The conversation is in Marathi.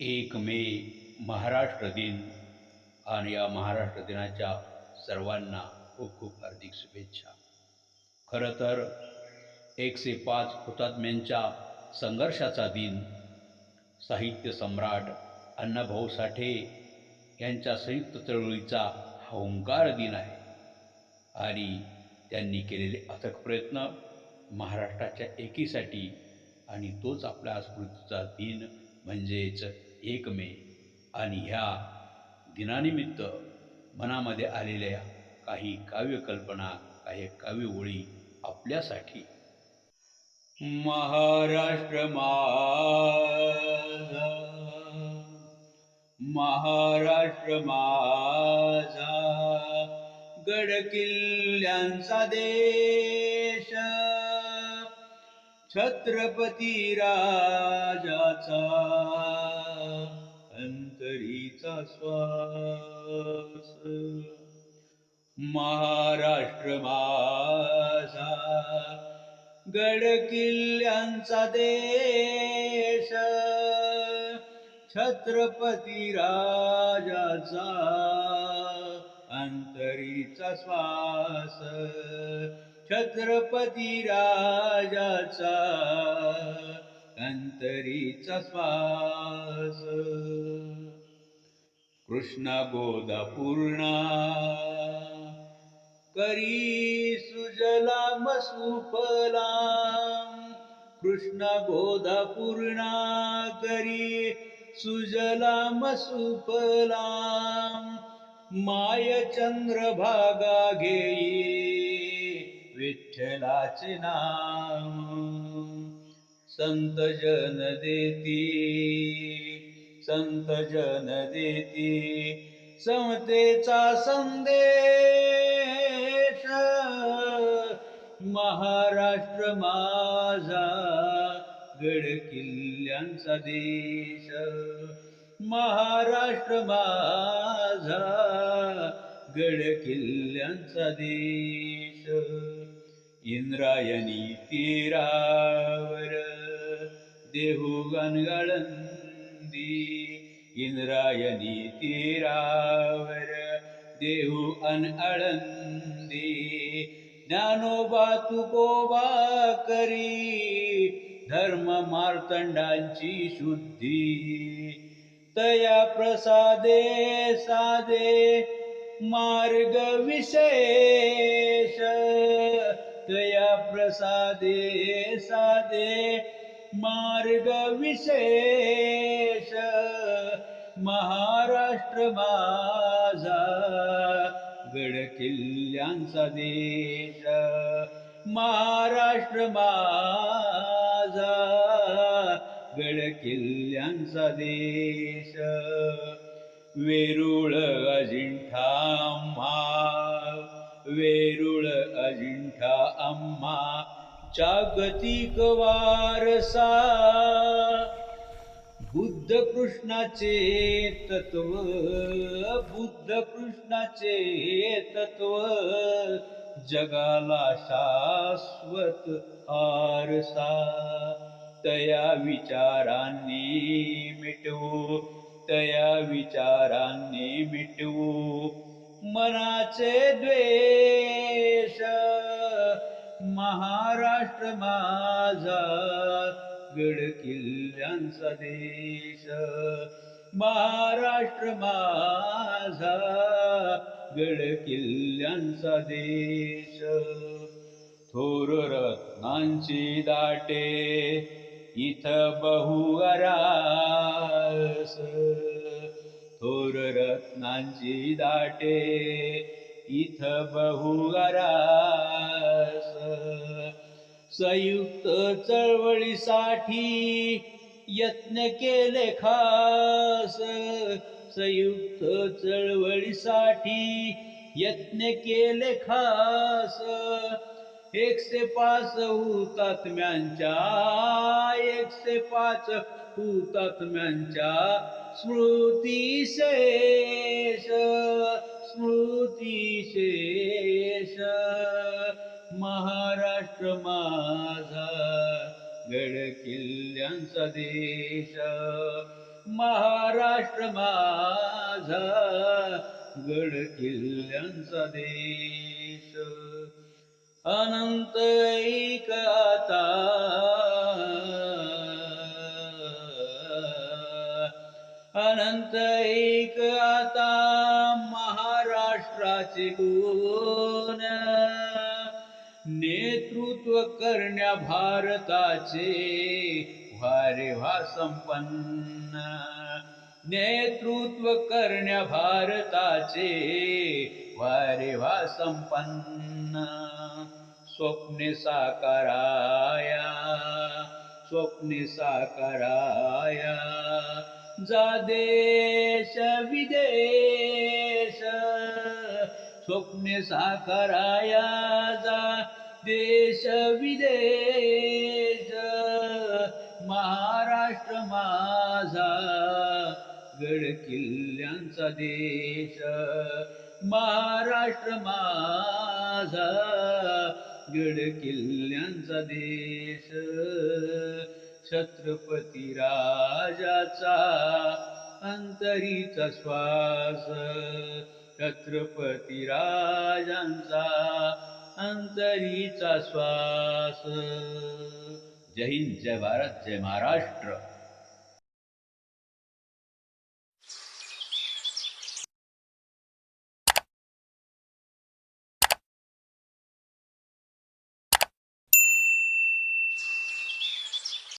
एक मे महाराष्ट्र दिन. आणि या महाराष्ट्र दिनाच्या सर्वांना खूप खूप हार्दिक शुभेच्छा. खरं तर एकशे पाच हुतात्म्यांच्या संघर्षाचा दिन साहित्य सम्राट अण्णाभाऊ साठे यांच्या संयुक्त चळवळीचा हा ओंकार दिन आहे. आणि त्यांनी केलेले अथक प्रयत्न महाराष्ट्राच्या एकीसाठी आणि तोच आपल्या स्मृतीचा दिन म्हणजेच एक मे आणि ह्या दिनानिमित्त मनामध्ये आलेल्या काही काव्यकल्पना काही काव्य ओळी आपल्यासाठी. महाराष्ट्र माझा महाराष्ट्र माझा गड किल्ल्यांचा देश. छत्रपती राजाचा अंतरीचा श्वास. महाराष्ट्र माझा गड किल्ल्यांचा देश. छत्रपती राजाचा अंतरीचा श्वास. छत्रपती राजाचा अंतरीचा श्वास. कृष्ण गोदा पूर्णा करी सुजला मसुफला. कृष्ण गोदा पूर्णा करी सुजला मसुफला. माय चंद्रभागा घेई. विठ्ठलाचे नाम. संत जन देती संत जन देती. समतेचा संदेश. महाराष्ट्र माझा गड किल्ल्यांचा देश. महाराष्ट्र माझा गड किल्ल्यांचा देश. इंद्रायणी तीरावर देहू गणगळंदी इंद्रायणी तीरावर देहू अन अळंदी ज्ञानोबा तुकोबा करी धर्म मार्तंडांची शुद्धी तया प्रसादे सादे मार्ग विशेष तया प्रसादे सादे मार्ग विशेष महाराष्ट्र माझा गड किल्ल्यांचा देश महाराष्ट्र माझा गड किल्ल्यांचा देश. वेरुळ अजिंठा आम्हा जागतिक वारसा. बुद्ध कृष्णाचे तत्व बुद्ध कृष्णाचे तत्व जगाला शाश्वत आरसा. तया विचारांनी मिटवू तया विचारांनी मिटवू मनाचे द्वेष. महाराष्ट्र माझा गड किल्ल्यांचा देश. महाराष्ट्र माझा गड किल्ल्यांचा देश. थोर रत्नांची दाटे इथ बहुअरास थोर रत्नांची दाटे इथ बहुअरास संयुक्त चळवळीसाठी यत्न केले खास. संयुक्त चळवळीसाठी यत्न केले खास. एकशे पाच हुतात्म्यांच्या एकशे पाच हुतात्म्यांच्या स्मृतिशेष स्मृतिशेष महाराष्ट्र माझा गड किल्ल्यांचा देश. महाराष्ट्र माझा गड किल्ल्यांचा देश. अनंत एक आता अनंत एक आता महाराष्ट्राचे गुण. नेतृत्व करण्या भारताचे वारे व्हा संपन्न. नेतृत्व करण्या भारताचे वारे व्हा संपन्न. स्वप्ने साकाराया स्वप्ने साकाराया. जा देश विदेश स्वप्ने साकाराया जा देश विदेश महाराष्ट्र माझा गड किल्ल्यांचा देश महाराष्ट्र माझा गड किल्ल्यांचा देश. छत्रपती राजाचा अंतरीचा श्वास छत्रपती राजांचा अंतरीचा श्वास. जय हिंद जय भारत जय महाराष्ट्र.